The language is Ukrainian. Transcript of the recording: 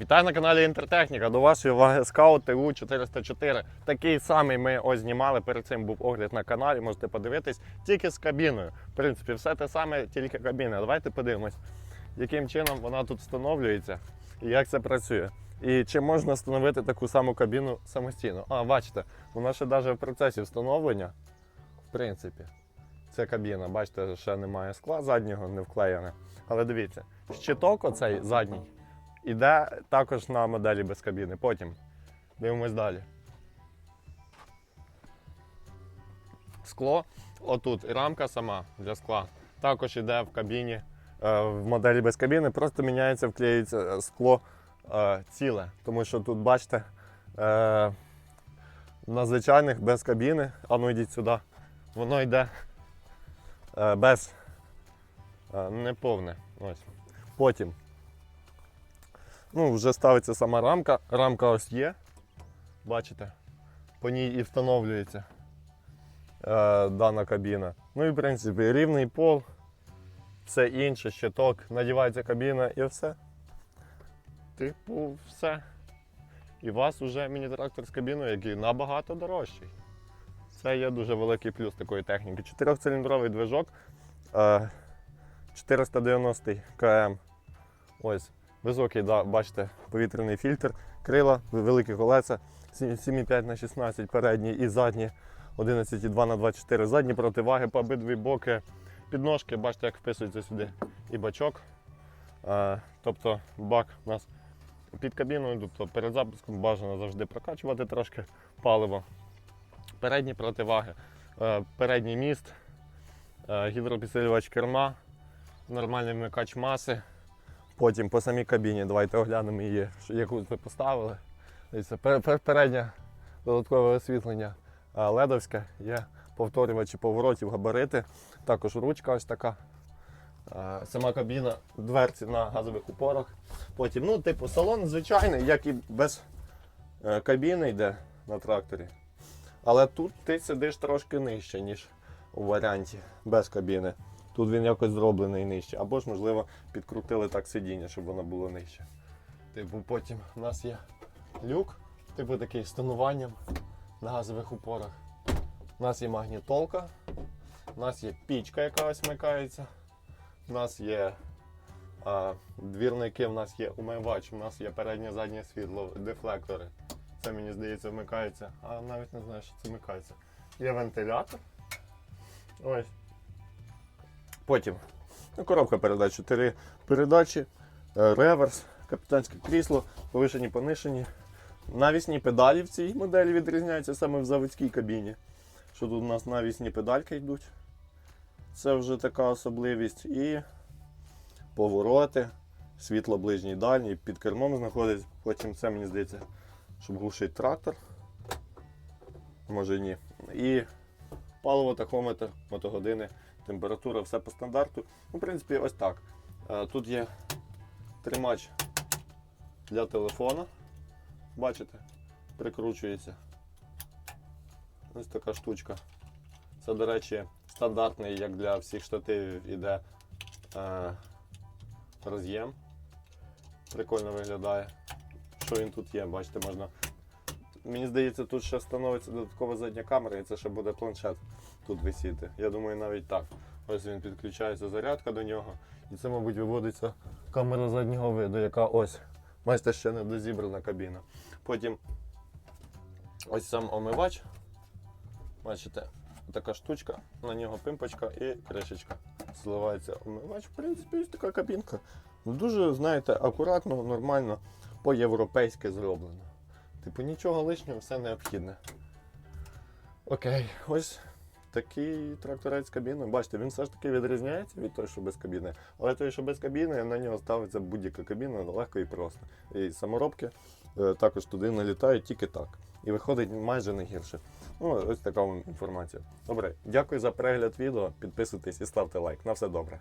Вітаю на каналі Інтертехніка. До вашої уваги скаут ТУ 404. Такий самий ми ось знімали. Перед цим був огляд на каналі. Можете подивитись тільки з кабіною. В принципі, все те саме, тільки кабіна. Давайте подивимось, яким чином вона тут встановлюється і як це працює. І чи можна встановити таку саму кабіну самостійно? А, бачите, вона ще навіть в процесі встановлення. В принципі, це кабіна. Бачите, ще немає скла заднього, не вклеєне. Але дивіться, щиток оцей задній іде також на моделі без кабіни. Потім дивимось далі. Скло отут, і рамка сама для скла. Також іде в кабіні е, в моделі без кабіни, просто міняється, вклеюється е, скло е, ціле. Тому що тут, бачите, на звичайних без кабіни, а ну йдіть сюди, воно йде без неповне. Ось. Потім Ну, вже ставиться сама рамка. Рамка ось є. Бачите? По ній і встановлюється е, дана кабіна. Ну і в принципі рівний пол, все інше, щиток, надівається кабіна і все. Типу, все. І у вас вже міні-трактор з кабіною, який набагато дорожчий. Це є дуже великий плюс такої техніки. Чотирьохциліндровий движок е, 490 км. Ось. Високий, да, бачите, повітряний фільтр, крила, великі колеса, 7,5 на 16 передні і задні, 11,2 на 24 задні противаги по обидві боки, підножки, бачите, як вписується сюди і бачок. Е, тобто бак у нас під кабіною, тобто перед запуском бажано завжди прокачувати трошки паливо. Передні противаги, е, передній міст, е, гідропідсилювач керма, нормальний вмикач маси. Потім по самій кабіні давайте оглянемо її, яку ви поставили. Дивіться, пер- пер- переднє додаткове освітлення ледовське, є повторювачі поворотів, габарити, також ручка ось така. Сама кабіна, дверці на газових упорах. Потім, ну, типу, салон звичайний, як і без е, кабіни йде на тракторі. Але тут ти сидиш трошки нижче, ніж у варіанті без кабіни. Тут він якось зроблений нижче. Або ж, можливо, підкрутили так сидіння, щоб воно було нижче. Типу, потім у нас є люк, типу такий з тонуванням на газових упорах. У нас є магнітолка, у нас є пічка, яка ось вмикається. У нас є а, двірники, у нас є умивач, у нас є переднє заднє світло, дефлектори. Це мені здається вмикається, а навіть не знаю, що це вмикається. Є вентилятор. Ось. Потім ну, коробка передач, 4 передачі, е, реверс, капітанське крісло, повишені, понишені. Навісні педалі в цій моделі відрізняються саме в заводській кабіні. Що тут у нас навісні педальки йдуть. Це вже така особливість. І повороти, світло ближній дальній, під кермом знаходиться. Потім це мені здається, щоб глушить трактор. Може ні. І паливо, тахометр, мотогодини температура, все по стандарту. Ну, в принципі, ось так. Е, Тут є тримач для телефона. Бачите? Прикручується. Ось така штучка. Це, до речі, стандартний, як для всіх штативів, іде е, роз'єм. Прикольно виглядає. Що він тут є, бачите, можна. Мені здається, тут ще становиться додаткова задня камера і це ще буде планшет тут висіти. Я думаю, навіть так. Ось він підключається зарядка до нього. І це, мабуть, виводиться камера заднього виду, яка ось. Бачите, ще не дозібрана кабіна. Потім ось сам омивач. Бачите, така штучка, на нього пимпочка і кришечка. Зливається омивач. В принципі, ось така кабінка. Ну, Дуже, знаєте, акуратно, нормально, по-європейськи зроблено. Типу нічого лишнього, все необхідне. Окей, ось такий тракторець з кабіною. Бачите, він все ж таки відрізняється від того, що без кабіни. Але той, що без кабіни, на нього ставиться будь-яка кабіна легко і просто. І саморобки е, також туди налітають тільки так. І виходить майже не гірше. Ну, ось така вам інформація. Добре, дякую за перегляд відео. Підписуйтесь і ставте лайк. На все добре.